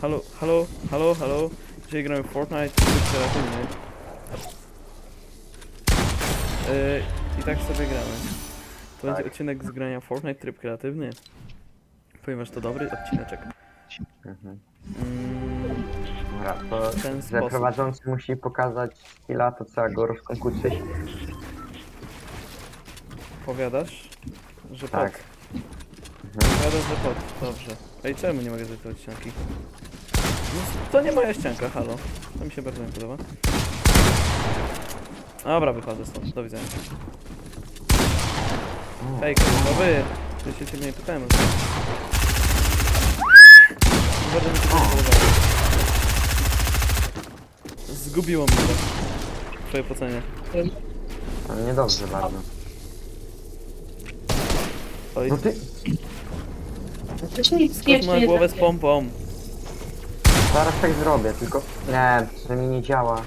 Halo, halo, halo, halo. Dzisiaj gramy w Fortnite, tryb kreatywny. Yy, I tak sobie gramy. To będzie Tak. odcinek z grania Fortnite, tryb kreatywny. Ponieważ to dobry odcineczek. Mhm. Mm, Dobra, to w ten że sposób. prowadzący musi pokazać skilla, to trzeba go rozkonkuczyć. Powiadasz, że Tak. pod. Mhm. Powiadasz, że pod. Dobrze. Ej, czemu nie mogę zrobić tej odcinki? To nie moja ścianka, halo. To mi się bardzo nie podoba. Dobra, wychodzę stąd. Do widzenia. Hej, to wy! Ja się ciebie nie pytałem. Bardzo mi się to nie podobało. Zgubiło mnie to. W twojej ocenie. ale niedobrze bardzo. Oj, No ty, skocz na głowę z pompą. Zaraz tak zrobię, tylko... Nie, że mi nie działa.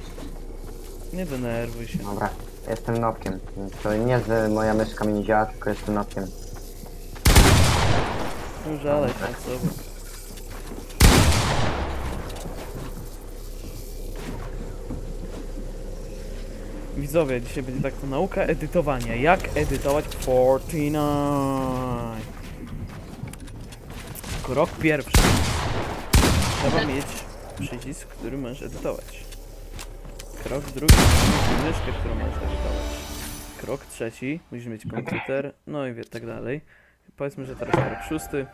Nie denerwuj się. Dobra, jestem nopkiem. To nie, że moja myszka mi nie działa, tylko jestem nopkiem. Żalej się nad sobą. Widzowie, dzisiaj będzie tak to nauka edytowania. Jak edytować Fortnite? Krok pierwszy. Trzeba mieć przycisk, który możesz edytować. Krok drugi, myszkę, którą możesz edytować. Krok trzeci, musisz mieć komputer, no i wie- tak dalej. Powiedzmy, że teraz krok szósty.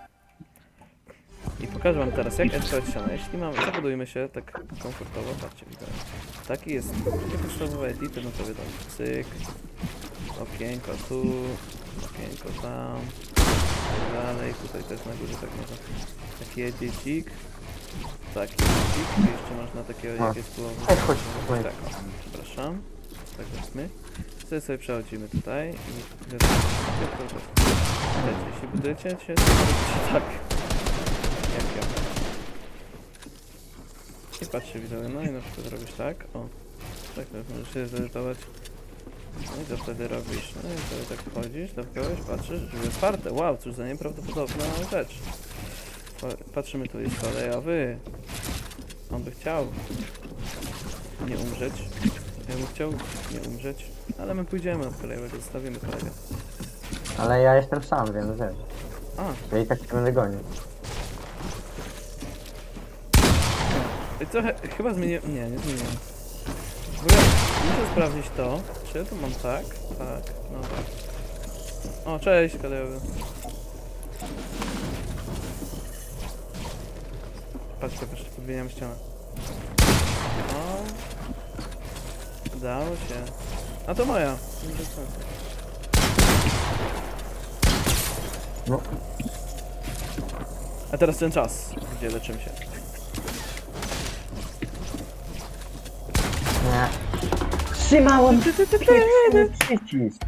I pokażę wam teraz, jak edytować ścianę. Jeśli mamy, zabudujmy się tak komfortowo, patrzcie, widać. Taki jest takie podstawowe edity, no to wiadomo, cyk, okienko tu, okienko tam, dalej, tutaj też na górze tak można, taki edycik, edycik, i jeszcze można takiego, A. jak jest słowo, Ej, chodź, chodź. tak, o, przepraszam, tak weźmy. Wtedy sobie przechodzimy tutaj i to. Wiecie, jeśli budujecie się, to robicie tak. Jak ja. I patrzcie widzowie, no i na przykład robisz tak, o. Tak też możesz się zedytować. No i co wtedy robisz? No i sobie tak wchodzisz do kogoś, patrzysz, drzwi otwarte, wow, cóż za nieprawdopodobna rzecz. Pa- Patrzymy tu jest kolejowy. On by chciał nie umrzeć. Ja bym chciał nie umrzeć, ale my pójdziemy od kolejowego, zostawimy kolegę. Ale ja jestem sam, więc wiesz. A, Ja i tak cię będę gonił. I trochę, chyba zmieniłem, nie, nie zmieniłem. W ogóle muszę sprawdzić to, czy ja to mam tak? Tak, no tak. O, cześć kolejowy. Patrzcie, patrzcie, podmieniam ścianę. O, udało się. A to moja. No, A teraz ten czas, gdzie leczymy się. nie. Trzymałem przycisk.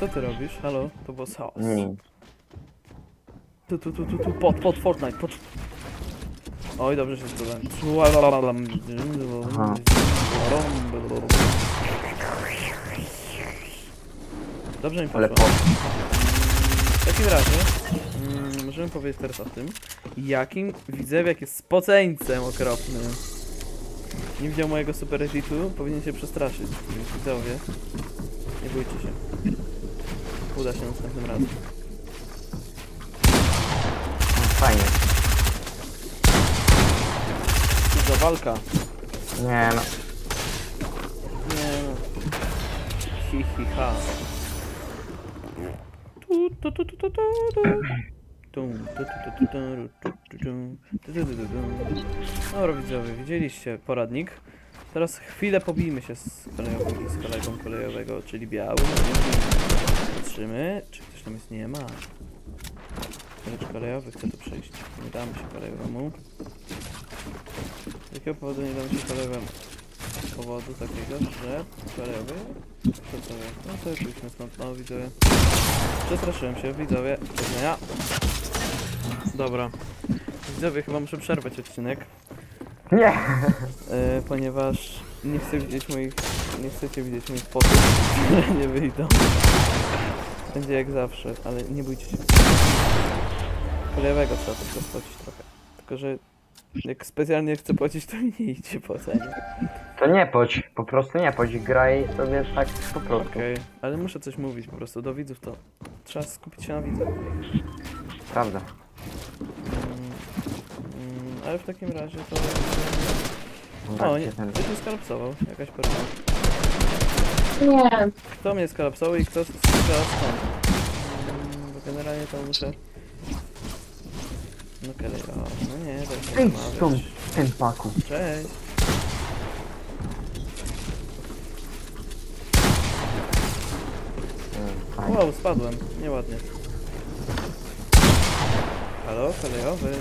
Co ty robisz? Halo? To było chaos. Nie. Tu, tu, tu, tu, tu, pod, pod Fortnite, pod... Oj, dobrze się zgodzę. Aha. Dobrze mi Ale poszło. po... W takim razie mm, możemy powiedzieć teraz o tym, jakim widzewiak jest spoceńcem okropnym. Nie widział mojego super editu, powinien się przestraszyć. Więc Widzowie, nie bójcie się. Uda się następnym razem. Fajnie. Za walka. Nie no. Nie no. Hi hi ha. Tu, tu, tu, tu, tu, tu, tu. Tum, tu, tu, tu, tu, tu, tu, tu, tu, tu, tu, tu, tu, tu. Dobra widzowie, widzieliście poradnik. Teraz chwilę pobijmy się z kolejowym z kolegą kolejowego, czyli białym. Patrzymy, czy ktoś tam jest, nie ma. Lecz kolejowy chce tu przyjść. Nie damy się kolejowemu. Z jakiego powodu nie damy się kolejowemu? Z powodu takiego, że kolejowy... Co to jest? No sobie pójdźmy stąd, no widzowie. Przestraszyłem się, widzowie. Do. Dobra. Widzowie, chyba muszę przerwać odcinek, Nie! e, ponieważ nie chcę widzieć moich... Nie chcecie widzieć moich potów, które nie wyjdą. Będzie jak zawsze, ale nie bójcie się. Kolejowego trzeba tylko spłacić trochę. Tylko, że jak specjalnie chcę płacić, to nie idzie po cenie. To nie podź, po prostu nie podź, graj sobie tak po prostu. Okej, ale muszę coś mówić po prostu do widzów, to trzeba skupić się na widzach. Prawda. Ale w takim razie to... O, nie, ktoś mnie skalapsował, jakaś perła. Nie, Kto mnie skalapsował i kto strzela stąd? Mm, Bo generalnie to muszę... No okej, o, no nie, tak nie rozmawiać. stąd, ten paku. Cześć! Fajnie. Wow, spadłem, nieładnie. Halo, kolejowy.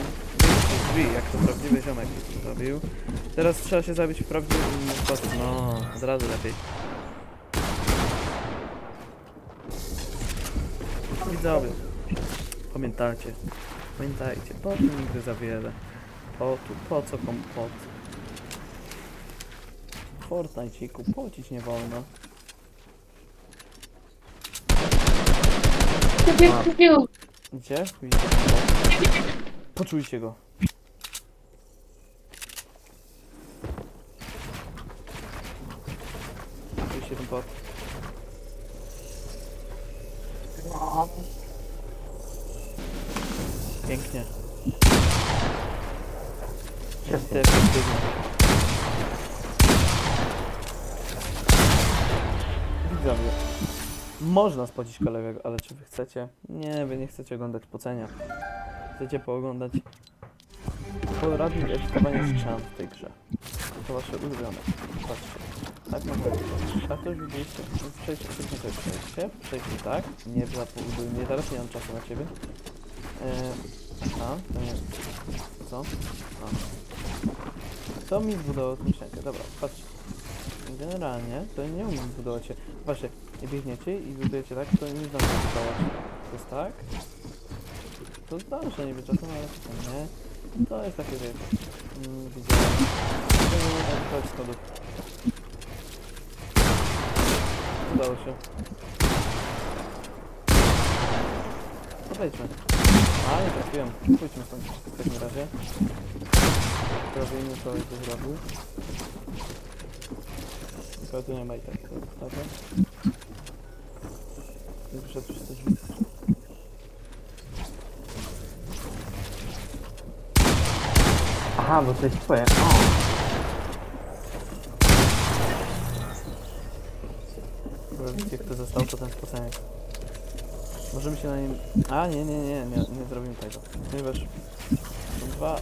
Drzwi, jak to prawdziwy ziomek zrobił. Teraz trzeba się zabić w prawdziwym sposób. No, od razu lepiej. Widzowie, pamiętajcie, pamiętajcie, po tu nigdy za wiele. Po tu, po co kompot? Fortnite'iku, pocić nie wolno. ciebie kupił. Gdzie? Ten bot? Poczujcie go. Poczujcie ten bot. Pięknie. Świetnie. Efektywnie. Widzowie. Można spocić kolegę, ale czy wy chcecie? Nie, wy nie chcecie oglądać pocenia. Chcecie pooglądać poradnik edytowania ścian w tej grze. To wasze ulubione. Patrzcie. Tak na pewno. A to już widzieliście. Przejdźcie, przejdźcie, przejdźcie. Przejdźcie tak. Nie zabuduj mnie teraz, nie mam czasu na ciebie. Eee, a, to nie. Co? A. Kto mi zbudował tą ściankę? Dobra, patrzcie. Generalnie to nie umiem budować się. Patrzcie, biegniecie i budujecie tak, to nie zdąży budować. To jest tak. To zdążę niby czasem, ale czasem nie. To jest takie, wiecie. Mm, widziałem. To edytować schodów. Udało się. Podejdźmy. A, nie trafiłem. Pójdźmy stąd w takim razie. Zrobimy to, co zrobił. Tylko tu nie ma i tak to ustawę. I wyszedł przez te drzwi. Aha, bo to jest twoje. O, Bo widzicie, kto został, to ten spoceniec. Możemy się na nim... A, nie, nie, nie, nie, nie zrobimy tego. Ponieważ są dwa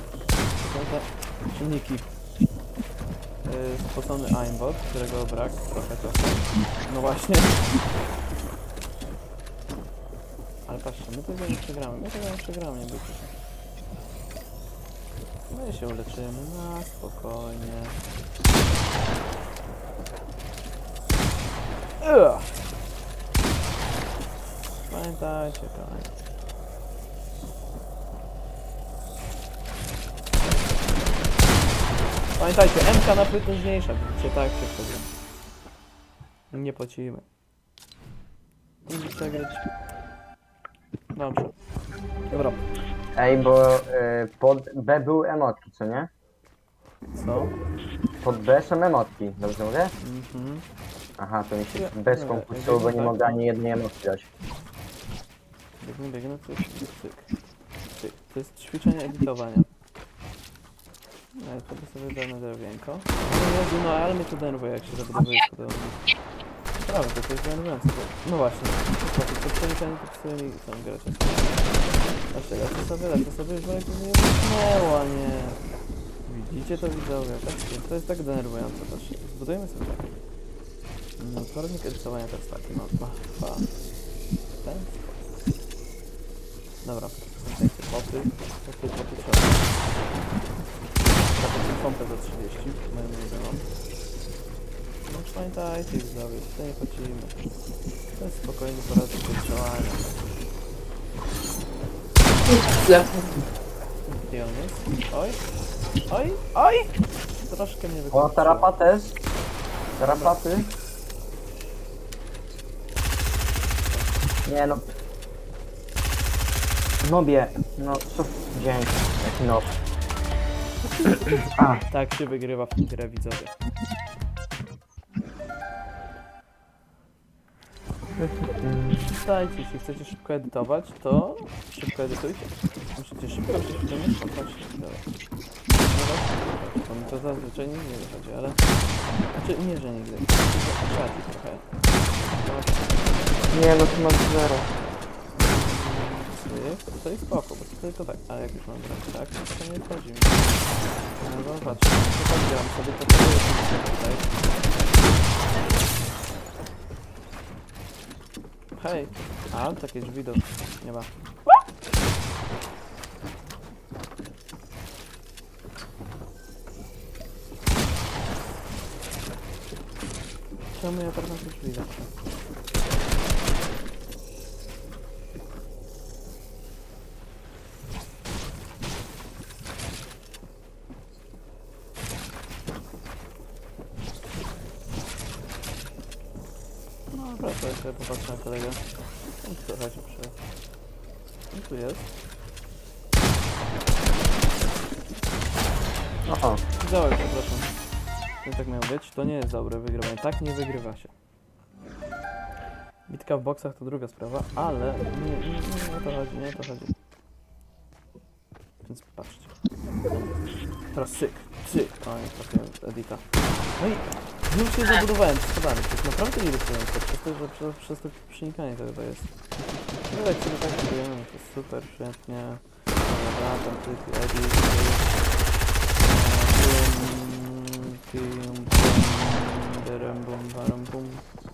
silniki. Yy, spocony aimbot, którego brak trochę czasem. No właśnie. Ale patrzcie, my tego nie przegramy, my tego nie przegramy, nie się. My się uleczymy na spokojnie. Ugh. Pamiętajcie, kochani. Pamiętajcie, MK najpotężniejsza, widzicie, tak się wtedy. Nie płacimy. Musi przegrać. Dobrze. Dobra, Ej, bo y, pod B były emotki, co nie? co? Pod B są emotki, dobrze mówię? Mhm. Aha, to mi się Ja- bez nie, komputeru, bo nie tak, mogę ani jednej emotki dać. Biegnę, biegnę, cyk, cyk, cyk. To jest ćwiczenie edytowania. No i sobie sobie damy drewienko. No no ale mnie to denerwuje, jak się zabudowuje podobnie. Prawda, to jest denerwujące. No właśnie, to to przeniesienie to psuje mi grę czasem. Znaczy, lecę sobie, lecę sobie, już wolę nie wysnęła, nie. Widzicie to widzowie? Tak, to jest tak denerwujące, patrzcie. Zbudujemy sobie tak. No, poradnik edytowania to jest taki, no, dwa, dwa. Ten Dobra, pamiętajcie, poty, poty, poty trzeba. Taką pompę za 30, moją ulubioną. No już pamiętajcie, widzowie, tutaj nie płacimy. To jest spokojny poradnik do działania. Gdzie on jest? Oj, oj, oj! Troszkę mnie O, wykończyło. Nie no. Nobie, no co dzięki, jaki nob. A, Tak się wygrywa w grę widzowie. Dajcie, jeśli chcecie szybko edytować, to szybko edytujcie. Musicie szybko prześwietlić, popatrzcie. To mi to zazwyczaj nigdy nie wychodzi, ale... Znaczy, nie, że nigdy. Rzadziej trochę. nie no tu masz zero. Cyk, to jest spoko, bo to tylko tak. A jak już mam brać tak, to nie wchodzi mi. No no patrz, popatrzyłam sobie, to to jest tutaj. Hej! A, takie drzwi do... nie ma. Czemu ja tak na te drzwi zawsze? Ja sobie popatrzę na kolegę. Się przy... No tu jest. Oho, Widziałem, przepraszam. Nie tak miało być. To nie jest dobre wygrywanie. Tak nie wygrywa się. Bitka w boksach to druga sprawa, ale nie, nie, nie, nie o to chodzi, nie o to chodzi. Więc patrzcie. Teraz syk, syk. O, nie trafiłem Edita. No i już się zabudowałem schodami. To jest naprawdę irytujące, przez to, że przez, przez to przenikanie to jest. No jak sobie tak budujemy, to jest super, świetnie. Dobra, tam ty, Edit, bum, barem, bum.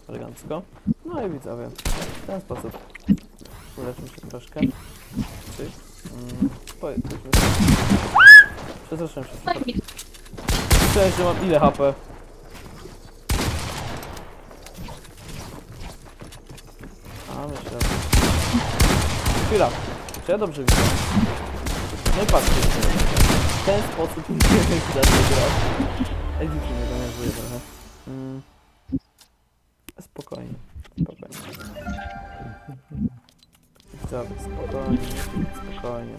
Elegancko. No i widzowie, w ten sposób uleczmy się troszkę. Cyk. Mm, pojedźmy. Przestraszyłem się. Cześć, że mam ile HP? A, myślę. Chwila. Czy ja dobrze widzę? No i patrzcie. W ten sposób nie wiem, zacznie grać. Ej, dziwnie mnie denerwuje trochę. Mm. Spokojnie. Spokojnie. Widzowie, spokojnie. Spokojnie.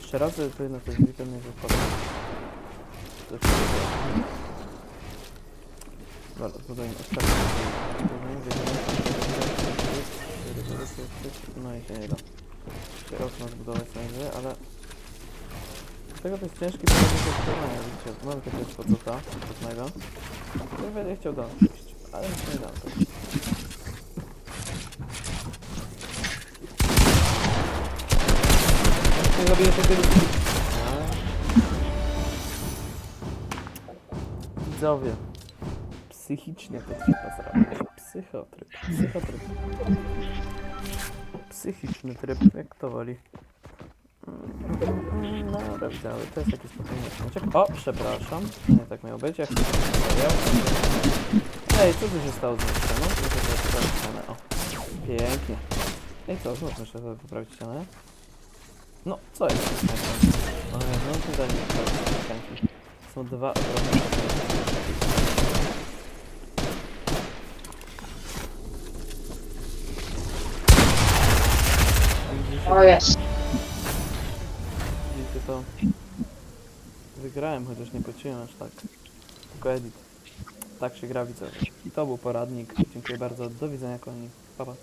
Jeszcze raz to na coś wypada. To jest Dobra, zbudujmy ostatni. No i się nie da. Jeszcze okno zbudować będzie, ale... Tego to jest ciężki problem do zbudowania, widzicie. Mamy takiego spocuta, pewnego. który będzie chciał do nas przyjść, ale się nie da. Nie zabiję się kiedyś. Widzowie. Psychicznie to trzeba zrobić. Psychotryb. Psychotryb. Psychiczny tryb, jak to woli. Mm, Dobra, widzowie, to jest taki spokojny odcinek. O, przepraszam. Nie tak miało być, jak się stawiał. Ej, co tu się stało z moją ścianą? Ścianę. O, pięknie. Ej, co, znów muszę sobie poprawić ścianę. No, co jest? z tą ścianą? O, no tutaj nie. Są dwa ogromne Widzicie? O jest. Widzicie to? Wygrałem, chociaż nie płaciłem aż tak. Tylko edit. Tak się gra widzowie. I to był poradnik. Dziękuję bardzo. Do widzenia koni. Pa, pa.